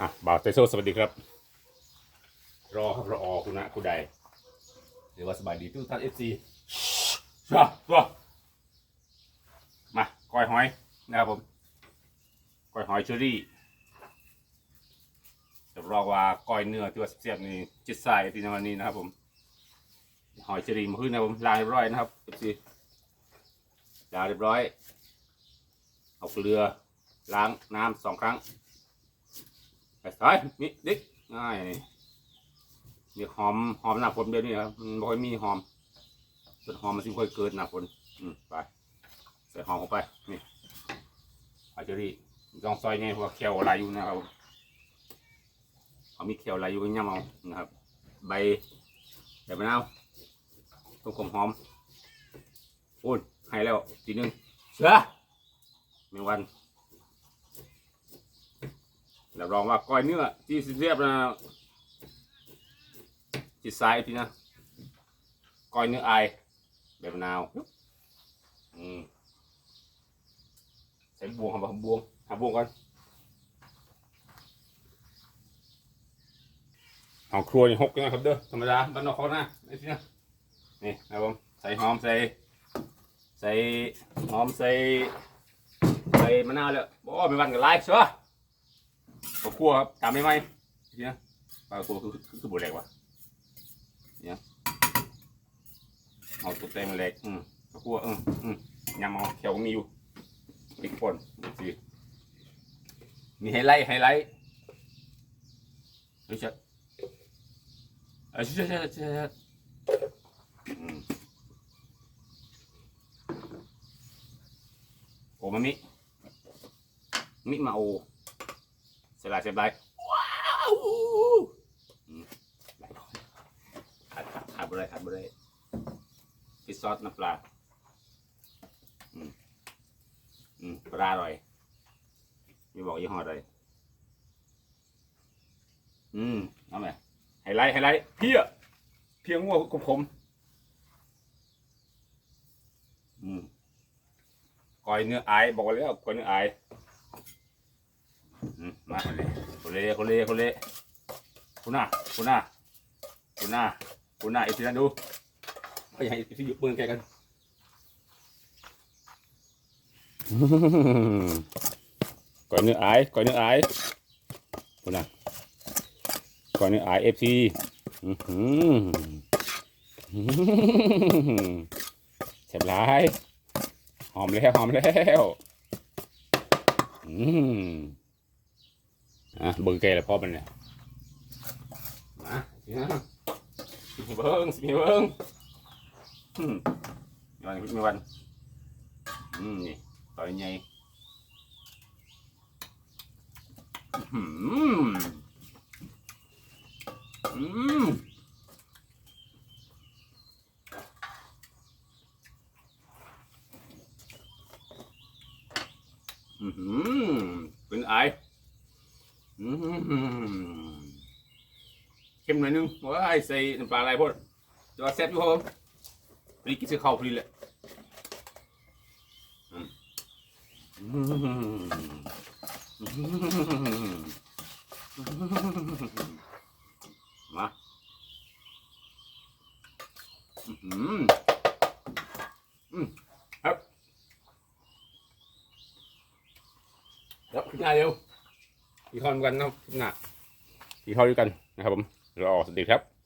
อะบ่าวเตโซสวัสดีครับ รอครับรออคุณนะคุณใดหรือว่าสบายดีทุกท่านเอฟซีชัวชัวมาก้อยหอยนะครับผมก้อยหอยเชอรี่จะรอว่าก้อยเนื้อที่ว่าเสียบนี่จิตใส่ที่ในวันนี้นะครับ ผม หอยเชอรี่มาขึ้นนะผมล้างเรียบร้อยนะครับเอฟซีล้างเรียบร้อยเอาเกลือล้างน้ำสองครั้ง ใส่นี่ดิกง่ายนี่หอมหอมหน้าฝนเดี๋ยวนี้ครับมันบ่ค่อยมีหอมต้นหอมมันสิค่อยเกิดหน้าฝนอืมไปใส่หอมเข้าไปนี่อาจจะรีต้องซอยไงเพราะว่าเคียวอะไรอยู่นะครับผมเขามีเคียวอะไรอยู่ก็ย่ำเอานะครับ ใบใบมะนาวต้นขมหอมโอ้ยให้แล้วทีนึงเสือแมงวัน รับรองว่าก้อยเนื้อที่เรียบนะจิตซ้ายทีนะก้อยเนื้อไอแบบมะนาวอืมใส่บวงครับบวงหาบวงก่อนเอาครัวนี่หกนะครับเด้อธรรมดาบ้านนอกเขานะไอ้ทีนะนี่นะครับผมใส่หอมใส่ใส่หอมใส่ใส่มะนาวเลยบอกไม่วันกันไล่ชัวข้าวคั่วครับตามไม่ไหมเนี่ยปลาตัวคือคือคือบุเล็กวะเนี่ยเอาตัวเต็มเล็กอืมข้าวคั่วอืมอืมยำเอาเขียวมีอยู่พริกป่นสิมีไฮไลท์ไฮไลท์เฮ้ยชัดเอ้ยชัดชัดชัดอืมโอ้มามิมิมาโอ เสร็จแล้วเสร็จแล้วว้าวอืมขาดขาดบ่ได้ขาดบ่ได้พิซซอสน้ำปลาอืมอืมปลาอร่อยไม่บอกยี่ห้ออะไรอืมเอาไหมไฮไลท์ไฮไลท์เพี้ยเพี้ยงัวกับผม อืมก้อยเนื้อไอบอกไว้แล้วก้อยเนื้อไอ มาคนเล่คนเล่คนเล่คนเล่คุณน่ะคุณน่ะคุณน่ะคุณน่ะไอ้ที่นั่นดูก็อย่าให้ที่อยู่เบิ้องแกกันก่อนเนื้อไอ้ก่อนเนื้อไอ้คุณน่ะก่อนเนื้อไอ้เอฟซีเสร็จแล้วหอมแล้วหอมแล้ว อืม อะเบิ่งแกแล้วพอมันเนี่ยมาสิฮะสิเบิ่งสิเบิ่งอืมมีวันมีวันอืมนี่ต่อยใหญ่อืมอืมอืมเป็นไอ อืมเข้มหน่อยนึงว้ายใส่น้ำปลาอะไรพดจะว่าแซ่บอยู่ครับผมพอดีกินเข้าพอดีเลยมาอืมอืมครับครับขึ้นหน้าเร็ว กี่ข้อด้วยกันนะหน้ากี่ข้อด้วยกันนะครับผมรอสวัสดีครับ